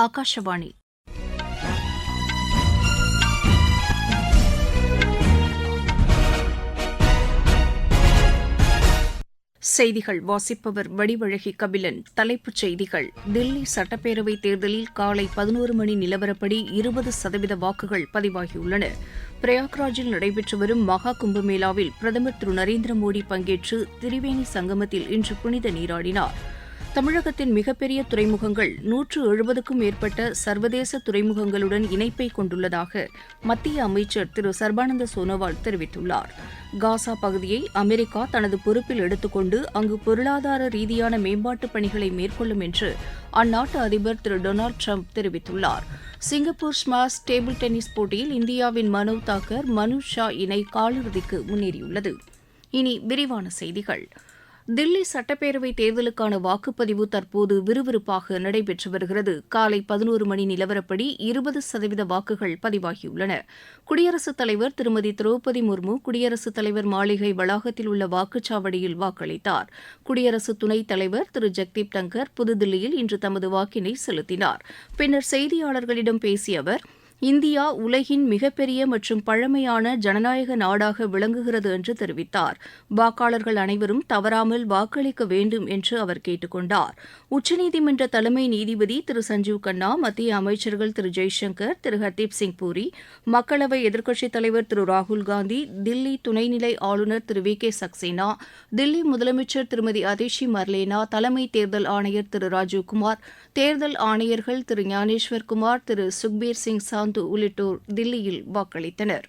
ஆகாஷவாணி செய்திகள். வாசிப்பவர் வடிவழகி கபிலன். தலைப்புச் செய்திகள். தில்லி சட்டப்பேரவை தேர்தலில் காலை பதினோரு மணி நிலவரப்படி இருபது சதவீத வாக்குகள் பதிவாகியுள்ளன. பிரயாக்ராஜில் நடைபெற்று வரும் மகா கும்பமேளாவில் பிரதமர் திரு நரேந்திர மோடி பங்கேற்று திரிவேணி சங்கமத்தில் இன்று புனித நீராடினார். தமிழகத்தின் மிகப்பெரிய துறைமுகங்கள் நூற்று எழுபதுக்கும் மேற்பட்ட சர்வதேச துறைமுகங்களுடன் இணைப்பை கொண்டுள்ளதாக மத்திய அமைச்சர் திரு சர்பானந்த சோனோவால் தெரிவித்துள்ளார். காசா பகுதியை அமெரிக்கா தனது பொறுப்பில் எடுத்துக்கொண்டு அங்கு பொருளாதார ரீதியான மேம்பாட்டுப் பணிகளை மேற்கொள்ளும் என்று அந்நாட்டு அதிபர் திரு டொனால்டு ட்ரம்ப் தெரிவித்துள்ளார். சிங்கப்பூர் ஸ்மாஷ் டேபிள் டென்னிஸ் போட்டியில் இந்தியாவின் மனு தாக்கர் மனு ஷா இணை காலிறுதிக்கு முன்னேறியுள்ளது. இனி விரிவான செய்திகள். தில்லி சட்டப்பேரவை தேர்தலுக்கான வாக்குப்பதிவு தற்போது விறுவிறுப்பாக நடைபெற்று வருகிறது. காலை பதினோரு மணி நிலவரப்படி இருபது சதவீத வாக்குகள் பதிவாகியுள்ளன. குடியரசுத் தலைவர் திருமதி திரௌபதி முர்மு குடியரசுத் தலைவர் மாளிகை வளாகத்தில் உள்ள வாக்குச்சாவடியில் வாக்களித்தார். குடியரசு துணைத் தலைவர் திரு. ஜெக்தீப் டங்கர் புதுதில்லியில் இன்று தமது வாக்கினை செலுத்தினார். பின்னர் செய்தியாளர்களிடம் பேசிய அவர் இந்தியா உலகின் மிகப்பெரிய மற்றும் பழமையான ஜனநாயக நாடாக விளங்குகிறது என்று தெரிவித்தார். வாக்காளர்கள் அனைவரும் தவறாமல் வாக்களிக்க வேண்டும் என்று அவர் கேட்டுக் கொண்டார் உச்சநீதிமன்ற தலைமை நீதிபதி திரு சஞ்சீவ் கண்ணா மத்திய அமைச்சர்கள் திரு ஜெய்சங்கர் திரு ஹர்தீப் சிங் பூரி மக்களவை எதிர்க்கட்சித் தலைவர் திரு ராகுல் காந்தி தில்லி துணைநிலை ஆளுநர் திரு வி கே சக்சேனா தில்லி முதலமைச்சர் திருமதி அதிஷி மர்லேனா தலைமை தேர்தல் ஆணையர் திரு ராஜீவ்குமார் தேர்தல் ஆணையர்கள் திரு ஞானேஸ்வர் குமார் திரு சுக்பீர் சிங் சாந்து உள்ளிட்டோர் தில்லியில் வாக்களித்தனர்.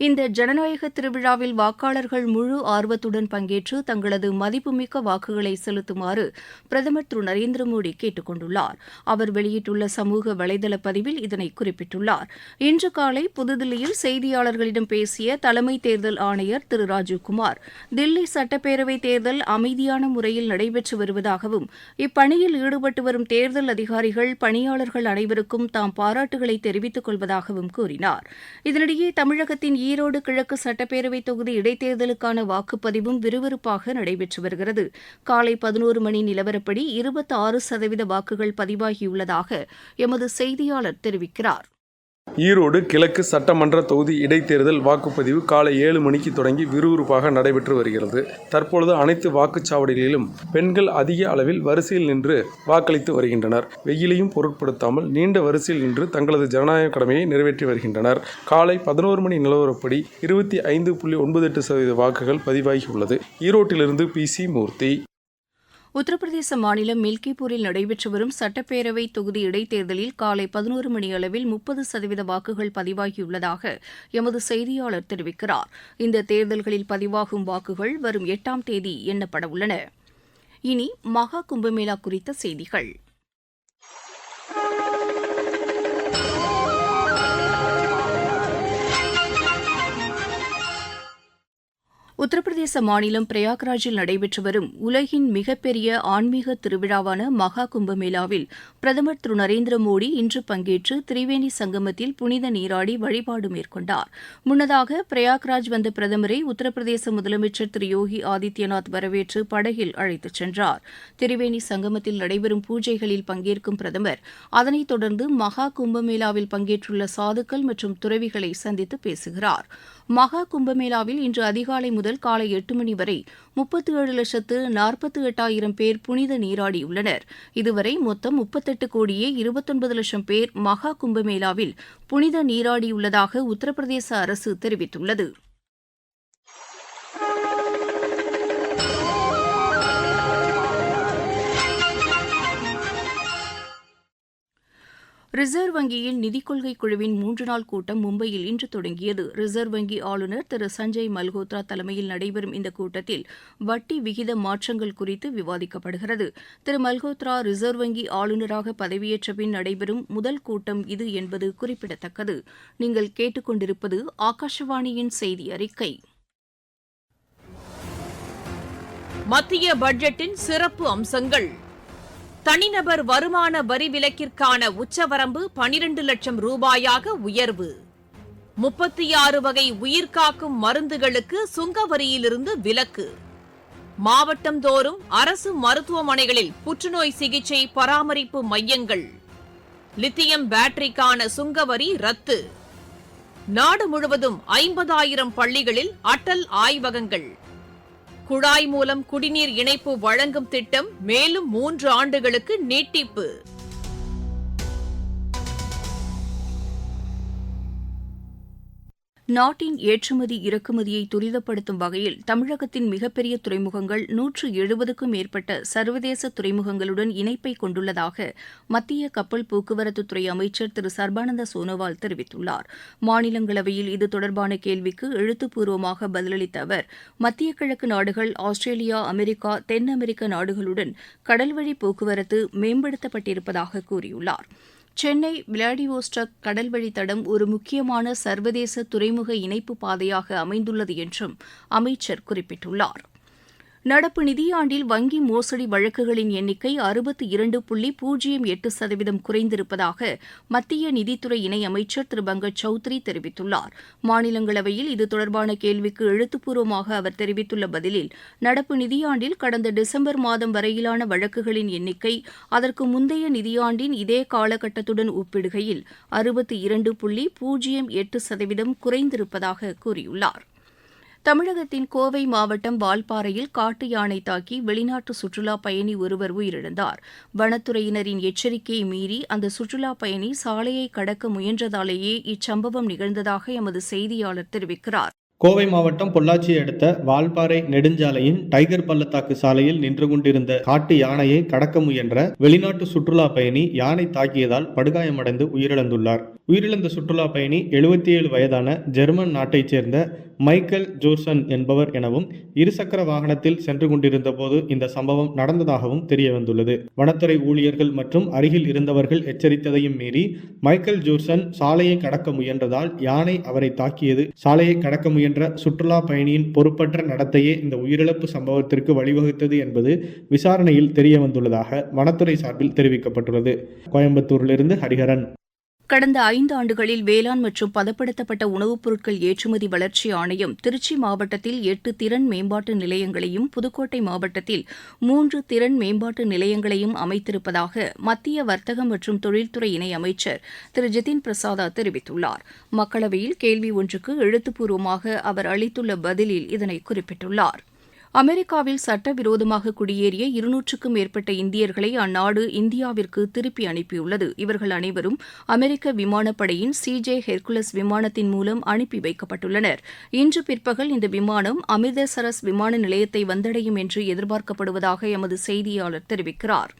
இந்த ஜனநாயக திருவிழாவில் வாக்காளர்கள் முழு ஆர்வத்துடன் பங்கேற்று தங்களது மதிப்புமிக்க வாக்குகளை செலுத்துமாறு பிரதமர் திரு நரேந்திர மோடி கேட்டுக் கொண்டுள்ளார் அவர் வெளியிட்டுள்ள சமூக வலைதள பதிவில் இதனை குறிப்பிட்டுள்ளார். இன்று காலை புதுதில்லியில் செய்தியாளர்களிடம் பேசிய தலைமை தேர்தல் ஆணையர் திரு ராஜீவ்குமார் தில்லி சட்டப்பேரவை தேர்தல் அமைதியான முறையில் நடைபெற்று வருவதாகவும் இப்பணியில் ஈடுபட்டு வரும் தேர்தல் அதிகாரிகள் பணியாளர்கள் அனைவருக்கும் தாம் பாராட்டுகளை தெரிவித்துக் கொள்வதாகவும் கூறினார். இதனிடையே தமிழகத்தின் ஈரோடு கிழக்கு சட்டப்பேரவை தொகுதி இடைத்தேர்தலுக்கான வாக்குப்பதிவும் விறுவிறுப்பாக நடைபெற்று வருகிறது. காலை பதினோரு மணி நிலவரப்படி இருபத்தி ஆறு சதவீத வாக்குகள் பதிவாகியுள்ளதாக எமது செய்தியாளர் தெரிவிக்கிறார். ஈரோடு கிழக்கு சட்டமன்ற தொகுதி இடைத்தேர்தல் வாக்குப்பதிவு காலை ஏழு மணிக்கு தொடங்கி விறுவிறுப்பாக நடைபெற்று வருகிறது. தற்பொழுது அனைத்து வாக்குச்சாவடிகளிலும் பெண்கள் அதிக அளவில் வரிசையில் நின்று வாக்களித்து வருகின்றனர். வெயிலையும் பொருட்படுத்தாமல் நீண்ட வரிசையில் நின்று தங்களது ஜனநாயக கடமையை நிறைவேற்றி வருகின்றனர். காலை பதினோரு மணி நிலவரப்படி இருபத்தி ஐந்து புள்ளி ஒன்பது எட்டு சதவீத வாக்குகள் பதிவாகியுள்ளது ஈரோட்டிலிருந்து பி சி மூர்த்தி. உத்தரப்பிரதேச மாநிலம் மில்கிப்பூரில் நடைபெற்று வரும் சட்டப்பேரவை தொகுதி இடைத்தேர்தலில் காலை பதினோரு மணி அளவில் முப்பது சதவீத வாக்குகள் பதிவாகியுள்ளதாக எமது செய்தியாளர் தெரிவிக்கிறார். இந்த தேர்தல்களில் பதிவாகும் வாக்குகள் வரும் எட்டாம் தேதி எண்ணப்பட உள்ளன. இனி மகா கும்பமேளா குறித்த செய்திகள். உத்தரப்பிரதேச மாநிலம் பிரயாக்ராஜில் நடைபெற்று வரும் உலகின் மிகப்பெரிய ஆன்மீக திருவிழாவான மகா கும்பமேளாவில் பிரதமர் திரு. நரேந்திர மோடி இன்று பங்கேற்று திரிவேணி சங்கமத்தில் புனித நீராடி வழிபாடு மேற்கொண்டார். முன்னதாக பிரயாக்ராஜ் வந்த பிரதமரை உத்தரப்பிரதேச முதலமைச்சர் திரு. யோகி ஆதித்யநாத் வரவேற்று படகில் அழைத்துச் சென்றார். திரிவேணி சங்கமத்தில் நடைபெறும் பூஜைகளில் பங்கேற்கும் பிரதமர் அதனைத் தொடர்ந்து மகா கும்பமேளாவில் பங்கேற்றுள்ள சாதுக்கள் மற்றும் துறவிகளை சந்தித்து பேசுகிறார். மகா கும்பமேளாவில் இன்று அதிகாலை முதல் காலை எட்டு மணி வரை முப்பத்தி ஏழு லட்சத்து நாற்பத்தி எட்டாயிரம் பேர் புனித நீராடியுள்ளனர். இதுவரை மொத்தம் முப்பத்தெட்டு கோடியே இருபத்தொன்பது லட்சம் பேர் மகா கும்பமேளாவில் புனித நீராடியுள்ளதாக உத்தரப்பிரதேச அரசு தெரிவித்துள்ளது. ரிசர்வ் வங்கியில் நிதிக் கொள்கை குழுவின் மூன்று நாள் கூட்டம் மும்பையில் இன்று தொடங்கியது. ரிசர்வ் வங்கி ஆளுநர் திரு சஞ்சய் மல்ஹோத்ரா தலைமையில் நடைபெறும் இந்த கூட்டத்தில் வட்டி விகித மாற்றங்கள் குறித்து விவாதிக்கப்படுகிறது. திரு மல்ஹோத்ரா ரிசர்வ் வங்கி ஆளுநராக பதவியேற்ற பின் நடைபெறும் முதல் கூட்டம் இது என்பது குறிப்பிடத்தக்கது. நீங்கள் கேட்டுக்கொண்டிருப்பது ஆகாஷவாணியின் செய்தி அறிக்கை. மத்திய பட்ஜெட்டின் சிறப்பு அம்சங்கள். தனிநபர் வருமான வரி விலக்கிற்கான உச்சவரம்பு பனிரண்டு லட்சம் ரூபாயாக உயர்வு. முப்பத்தி ஆறு வகை உயிர்காக்கும் மருந்துகளுக்கு சுங்க வரியிலிருந்து விலக்கு. மாவட்டம் தோறும் அரசு மருத்துவமனைகளில் புற்றுநோய் சிகிச்சை பராமரிப்பு மையங்கள். லித்தியம் பேட்டரிக்கான சுங்கவரி ரத்து. நாடு முழுவதும் ஐம்பதாயிரம் பள்ளிகளில் அட்டல் ஆய்வகங்கள். குழாய் மூலம் குடிநீர் இணைப்பு வழங்கும் திட்டம் மேலும் மூன்று ஆண்டுகளுக்கு நீட்டிப்பு. நாட்டின் ஏற்றுமதி இறக்குமதியை துரிதப்படுத்தும் வகையில் தமிழகத்தின் மிகப்பெரிய துறைமுகங்கள் நூற்று எழுபதுக்கும் மேற்பட்ட சர்வதேச துறைமுகங்களுடன் இணைப்பை கொண்டுள்ளதாக மத்திய கப்பல் போக்குவரத்துத்துறை அமைச்சர் திரு. சர்பானந்த சோனோவால் தெரிவித்துள்ளார். மாநிலங்களவையில் இது தொடர்பான கேள்விக்கு எழுத்துப்பூர்வமாக பதிலளித்த அவர் மத்திய கிழக்கு நாடுகள் ஆஸ்திரேலியா அமெரிக்கா தென் அமெரிக்க நாடுகளுடன் கடல்வழி போக்குவரத்து மேம்படுத்தப்பட்டிருப்பதாக கூறியுள்ளார். சென்னை விளாடிவோஸ்டக் கடல்வழி தடம் ஒரு முக்கியமான சர்வதேச துறைமுக இணைப்பு பாதையாக அமைந்துள்ளது என்றும் அமைச்சர் குறிப்பிட்டுள்ளார். நடப்பு நிதியாண்டில் வங்கி மோசடி வழக்குகளின் எண்ணிக்கை அறுபத்தி இரண்டு புள்ளி பூஜ்ஜியம் எட்டு சதவீதம் குறைந்திருப்பதாக மத்திய நிதித்துறை இணையமைச்சர் திரு பங்கஜ் சௌத்ரி தெரிவித்துள்ளார். மாநிலங்களவையில் இது தொடர்பான கேள்விக்கு எழுத்துப்பூர்வமாக அவர் தெரிவித்துள்ள பதிலில் நடப்பு நிதியாண்டில் கடந்த டிசம்பர் மாதம் வரையிலான வழக்குகளின் எண்ணிக்கை அதற்கு முந்தைய நிதியாண்டின் இதே காலகட்டத்துடன் ஒப்பிடுகையில் அறுபத்தி இரண்டு புள்ளி பூஜ்ஜியம் எட்டு சதவீதம் குறைந்திருப்பதாக கூறியுள்ளார். தமிழகத்தின் கோவை மாவட்டம் வால்பாறையில் காட்டு யானை தாக்கி வெளிநாட்டு சுற்றுலா பயணி ஒருவர் உயிரிழந்தார். வனத்துறையினரின் எச்சரிக்கையை மீறி அந்த சுற்றுலா பயணி சாலையை கடக்க முயன்றதாலேயே இச்சம்பவம் நிகழ்ந்ததாக எமது செய்தியாளர் தெரிவிக்கிறார். கோவை மாவட்டம் பொள்ளாச்சியை அடுத்த வால்பாறை நெடுஞ்சாலையின் டைகர் பள்ளத்தாக்கு சாலையில் நின்று கொண்டிருந்த காட்டு யானையை கடக்க முயன்ற வெளிநாட்டு சுற்றுலா பயணி யானை தாக்கியதால் படுகாயமடைந்து உயிரிழந்துள்ளார். உயிரிழந்த சுற்றுலா பயணி எழுபத்தி ஏழு வயதான ஜெர்மன் நாட்டைச் சேர்ந்த மைக்கேல் ஜோர்சன் என்பவர் எனவும் இருசக்கர வாகனத்தில் சென்று கொண்டிருந்த போது இந்த சம்பவம் நடந்ததாகவும் தெரிய வந்துள்ளது வனத்துறை ஊழியர்கள் மற்றும் அருகில் இருந்தவர்கள் எச்சரித்ததையும் மீறி மைக்கேல் ஜோர்சன் சாலையை கடக்க முயன்றதால் யானை அவரை தாக்கியது. சாலையை கடக்க முயன்ற சுற்றுலா பயணியின் பொறுப்பற்ற நடத்தையே இந்த உயிரிழப்பு சம்பவத்திற்கு வழிவகுத்தது என்பது விசாரணையில் தெரிய வந்துள்ளதாக வனத்துறை சார்பில் தெரிவிக்கப்பட்டுள்ளது. கோயம்புத்தூரிலிருந்து ஹரிஹரன். கடந்த ஐந்து ஆண்டுகளில் வேளாண் மற்றும் பதப்படுத்தப்பட்ட உணவுப் பொருட்கள் ஏற்றுமதி வளர்ச்சி ஆணையம் திருச்சி மாவட்டத்தில் எட்டு திறன் மேம்பாட்டு நிலையங்களையும் புதுக்கோட்டை மாவட்டத்தில் மூன்று திறன் மேம்பாட்டு நிலையங்களையும் அமைத்திருப்பதாக மத்திய வர்த்தகம் மற்றும் தொழில்துறை இணை அமைச்சர் திரு. ஜிதின் பிரசாதா தெரிவித்துள்ளார். மக்களவையில் கேள்வி ஒன்றுக்கு எழுத்துப்பூர்வமாக அவர் அளித்துள்ள பதிலில் இதனை குறிப்பிட்டுள்ளார். அமெரிக்காவில் சட்டவிரோதமாக குடியேறிய இருநூற்றுக்கும் மேற்பட்ட இந்தியர்களை அந்நாடு இந்தியாவிற்கு திருப்பி அனுப்பியுள்ளது. இவர்கள் அனைவரும் அமெரிக்க விமானப்படையின் சிஜே ஹெர்குலஸ் விமானத்தின் மூலம் அனுப்பி வைக்கப்பட்டுள்ளனர். இன்று பிற்பகல் இந்த விமானம் அமிர்தசரஸ் விமான நிலையத்தை வந்தடையும் என்று எதிர்பார்க்கப்படுவதாக எமது செய்தியாளர் தெரிவிக்கிறார்.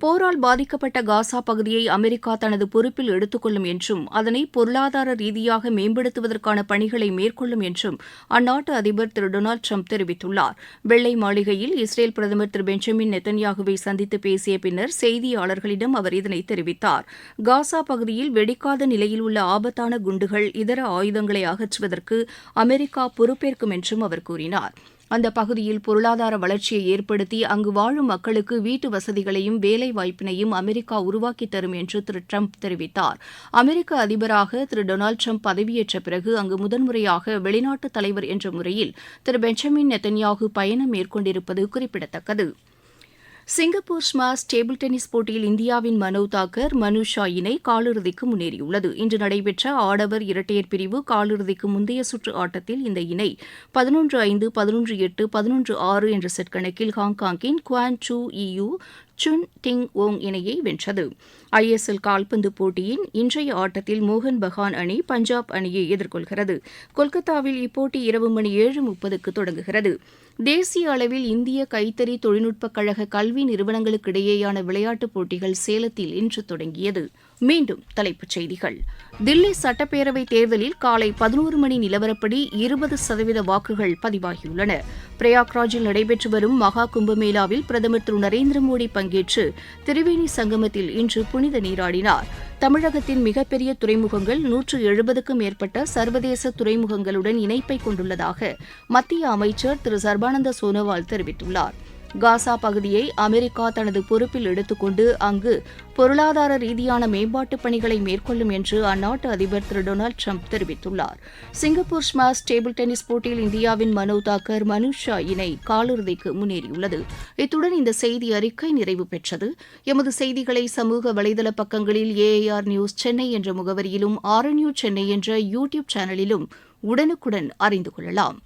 போரால் பாதிக்கப்பட்ட காசா பகுதியை அமெரிக்கா தனது பொறுப்பில் எடுத்துக்கொள்ளும் என்றும் அதனை பொருளாதார ரீதியாக மேம்படுத்துவதற்கான பணிகளை மேற்கொள்ளும் என்றும் அந்நாட்டு அதிபர் திரு டொனால்டு ட்ரம்ப் தெரிவித்துள்ளார். வெள்ளை மாளிகையில் இஸ்ரேல் பிரதமர் திரு பெஞ்சமின் நெத்தன்யாகுவை சந்தித்து பேசிய பின்னர் செய்தியாளர்களிடம் அவர் இதனை தெரிவித்தார். காசா பகுதியில் வெடிக்காத நிலையில் உள்ள ஆபத்தான குண்டுகள் இதர ஆயுதங்களை அகற்றுவதற்கு அமெரிக்கா பொறுப்பேற்கும் என்றும் அவர் கூறினார். அந்த பகுதியில் பொருளாதார வளர்ச்சியை ஏற்படுத்தி அங்கு வாழும் மக்களுக்கு வீட்டு வசதிகளையும் வேலை வாய்ப்பினையும் அமெரிக்கா உருவாக்கித் தரும் என்று திரு ட்ரம்ப் தெரிவித்தார். அமெரிக்க அதிபராக திரு டொனால்டு ட்ரம்ப் பதவியேற்ற பிறகு அங்கு முதன்முறையாக வெளிநாட்டு தலைவர் என்ற முறையில் திரு பெஞ்சமின் நெத்தன்யாகு பயணம் மேற்கொண்டிருப்பது குறிப்பிடத்தக்கது. சிங்கப்பூர் ஸ்மாஷ் டேபிள் டென்னிஸ் போட்டியில் இந்தியாவின் மனோ தாக்கர் மனுஷா இணை காலிறுதிக்கு முன்னேறியுள்ளது. இன்று நடைபெற்ற ஆடவர் இரட்டையர் பிரிவு காலிறுதிக்கு முந்தைய சுற்று ஆட்டத்தில் இந்த இணை பதினொன்று ஐந்து பதினொன்று எட்டு பதினொன்று ஆறு என்ற செட் கணக்கில் ஹாங்காங்கின் குவான் சூ இயூ சுன் டிங் ஓங் இணையை வென்றது. ஐஎஸ்எல் கால்பந்து போட்டியின் இன்றைய ஆட்டத்தில் மோகன் பகான் அணி பஞ்சாப் அணியை எதிர்கொள்கிறது. கொல்கத்தாவில் இப்போட்டி இரவு மணி ஏழு முப்பதுக்கு தொடங்குகிறது. தேசிய அளவில் இந்திய கைத்தறி தொழில்நுட்பக் கழக கல்வி நிறுவனங்களுக்கிடையேயான விளையாட்டுப் போட்டிகள் சேலத்தில் இன்று தொடங்கியது. மீண்டும் தலைப்புச் செய்திகள். தில்லி சட்டப்பேரவை தேர்தலில் காலை பதினோரு மணி நிலவரப்படி இருபது சதவீத வாக்குகள் பதிவாகியுள்ளன. பிரயாக்ராஜில் நடைபெற்று வரும் மகா கும்பமேளாவில் பிரதமர் திரு நரேந்திர மோடி பங்கேற்று திரிவேணி சங்கமத்தில் இன்று புனித நீராடினார். தமிழகத்தின் மிகப்பெரிய துறைமுகங்கள் நூற்று எழுபதுக்கும் மேற்பட்ட சர்வதேச துறைமுகங்களுடன் இணைப்பை கொண்டுள்ளதாக மத்திய அமைச்சர் திரு சர்பானந்த சோனோவால் தெரிவித்துள்ளார். காசா பகுதியை அமெரிக்கா தனது பொறுப்பில் எடுத்துக்கொண்டு அங்கு பொருளாதார ரீதியான மேம்பாட்டுப் பணிகளை மேற்கொள்ளும் என்று அந்நாட்டு அதிபர் திரு டொனால்டு ட்ரம்ப் தெரிவித்துள்ளார். சிங்கப்பூர் ஸ்மாஷ் டேபிள் டென்னிஸ் போட்டியில் இந்தியாவின் மனோ தாக்கர் மனுஷா இணை காலிறுதிக்கு முன்னேறியுள்ளது. இத்துடன் இந்த செய்தி அறிக்கை நிறைவு பெற்றது. எமது செய்திகளை சமூக வலைதள பக்கங்களில் ஏஐஆர் நியூஸ் சென்னை என்ற முகவரியிலும் ஆர்என்யூ சென்னை என்ற யூடியூப் சேனலிலும் உடனுக்குடன் அறிந்து கொள்ளலாம்.